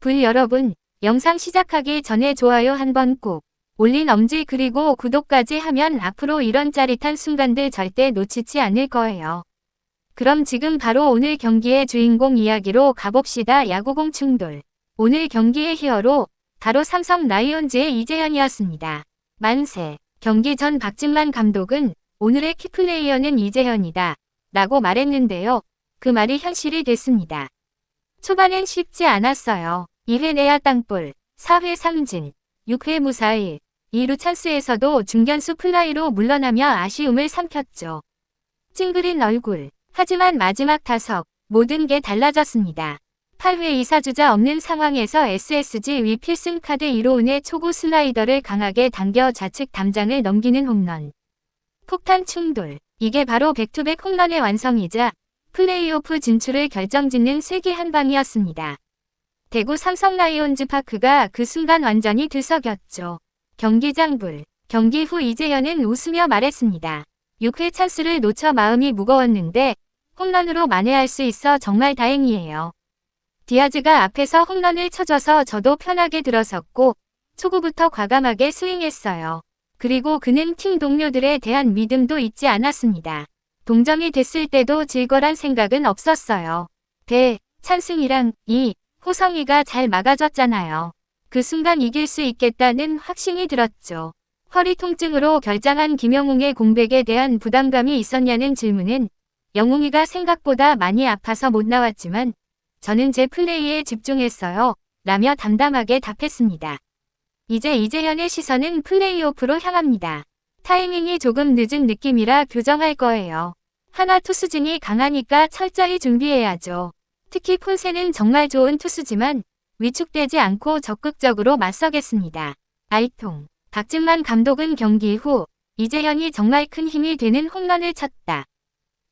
불 여러분, 영상 시작하기 전에 좋아요 한번 꼭 올린 엄지 그리고 구독까지 하면 앞으로 이런 짜릿한 순간들 절대 놓치지 않을 거예요. 그럼 지금 바로 오늘 경기의 주인공 이야기로 가봅시다. 야구공 충돌. 오늘 경기의 히어로 바로 삼성 라이온즈의 이재현이었습니다. 만세. 경기 전 박진만 감독은 오늘의 키플레이어는 이재현이다. 라고 말했는데요. 그 말이 현실이 됐습니다. 초반엔 쉽지 않았어요. 2회 내야 땅볼, 4회 삼진, 6회 무사일, 2루 찬스에서도 중견수 플라이로 물러나며 아쉬움을 삼켰죠. 찡그린 얼굴. 하지만 마지막 타석, 모든 게 달라졌습니다. 8회 이사주자 없는 상황에서 SSG 위 필승 카드 1호운의 초구 슬라이더를 강하게 당겨 좌측 담장을 넘기는 홈런. 폭탄 충돌. 이게 바로 백투백 홈런의 완성이자 플레이오프 진출을 결정짓는 세기 한 방이었습니다. 대구 삼성 라이온즈 파크가 그 순간 완전히 들썩였죠. 경기장 불. 경기 후 이재현은 웃으며 말했습니다. 6회 찬스를 놓쳐 마음이 무거웠는데 홈런으로 만회할 수 있어 정말 다행이에요. 디아즈가 앞에서 홈런을 쳐줘서 저도 편하게 들어섰고 초구부터 과감하게 스윙했어요. 그리고 그는 팀 동료들에 대한 믿음도 잊지 않았습니다. 동점이 됐을 때도 질 거란 생각은 없었어요. 대, 찬승이랑 이, 호성이가 잘 막아줬잖아요. 그 순간 이길 수 있겠다는 확신이 들었죠. 허리 통증으로 결장한 김영웅의 공백에 대한 부담감이 있었냐는 질문은 영웅이가 생각보다 많이 아파서 못 나왔지만 저는 제 플레이에 집중했어요. 라며 담담하게 답했습니다. 이제 이재현의 시선은 플레이오프로 향합니다. 타이밍이 조금 늦은 느낌이라 교정할 거예요. 하나 투수진이 강하니까 철저히 준비해야죠. 특히 폰세는 정말 좋은 투수지만 위축되지 않고 적극적으로 맞서겠습니다. 알통. 박진만 감독은 경기 후 이재현이 정말 큰 힘이 되는 홈런을 쳤다.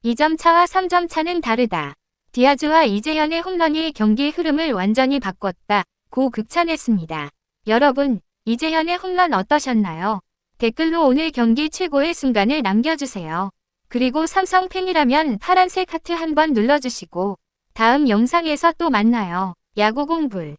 2점 차와 3점 차는 다르다. 디아즈와 이재현의 홈런이 경기 흐름을 완전히 바꿨다. 고 극찬했습니다. 여러분, 이재현의 홈런 어떠셨나요? 댓글로 오늘 경기 최고의 순간을 남겨주세요. 그리고 삼성 팬이라면 파란색 하트 한번 눌러주시고 다음 영상에서 또 만나요. 야구 공불